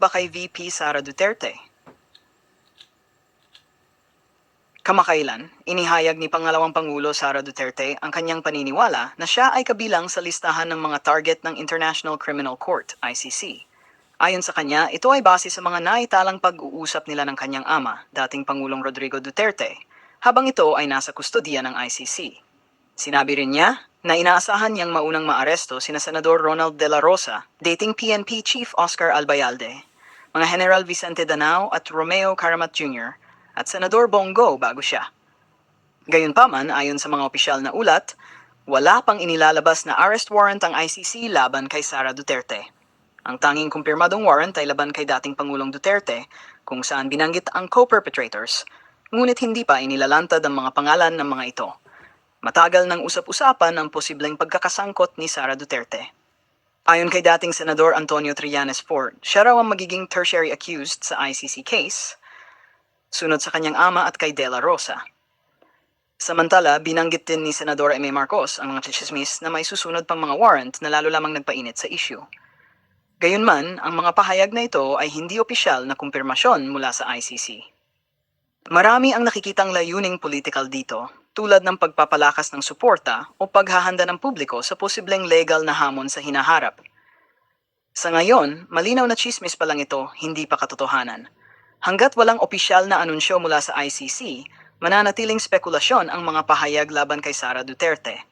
ba kay VP Sara Duterte? Kamakailan, inihayag ni pangalawang Pangulo Sara Duterte ang kanyang paniniwala na siya ay kabilang sa listahan ng mga target ng International Criminal Court, ICC. Ayon sa kanya, ito ay base sa mga naitalang pag-uusap nila ng kanyang ama, dating Pangulong Rodrigo Duterte, habang ito ay nasa kustodiya ng ICC. Sinabi rin niya na inaasahan niyang maunang maaresto sina Senador Ronald De La Rosa, dating PNP Chief Oscar Albayalde, mga General Vicente Danao at Romeo Caramat Jr., at Senador Bongo bago siya. Gayunpaman, ayon sa mga opisyal na ulat, wala pang inilalabas na arrest warrant ang ICC laban kay Sara Duterte. Ang tanging kumpirmadong warrant ay laban kay dating Pangulong Duterte kung saan binanggit ang co-perpetrators, ngunit hindi pa inilalantad ang mga pangalan ng mga ito. Matagal nang usap-usapan ang posibleng pagkakasangkot ni Sara Duterte. Ayon kay dating Senador Antonio Trillanes Ford, siya raw ang magiging tertiary accused sa ICC case, sunod sa kanyang ama at kay De La Rosa. Samantala, binanggit din ni Senador M.A. Marcos ang mga chismis na may susunod pang mga warrant na lalo lamang nagpainit sa issue. Gayunman, ang mga pahayag na ito ay hindi opisyal na kumpirmasyon mula sa ICC. Marami ang nakikitang layuning political dito, tulad ng pagpapalakas ng suporta o paghahanda ng publiko sa posibleng legal na hamon sa hinaharap. Sa ngayon, malinaw na chismis pa lang ito, hindi pa katotohanan. Hanggat walang opisyal na anunsyo mula sa ICC, mananatiling spekulasyon ang mga pahayag laban kay Sara Duterte.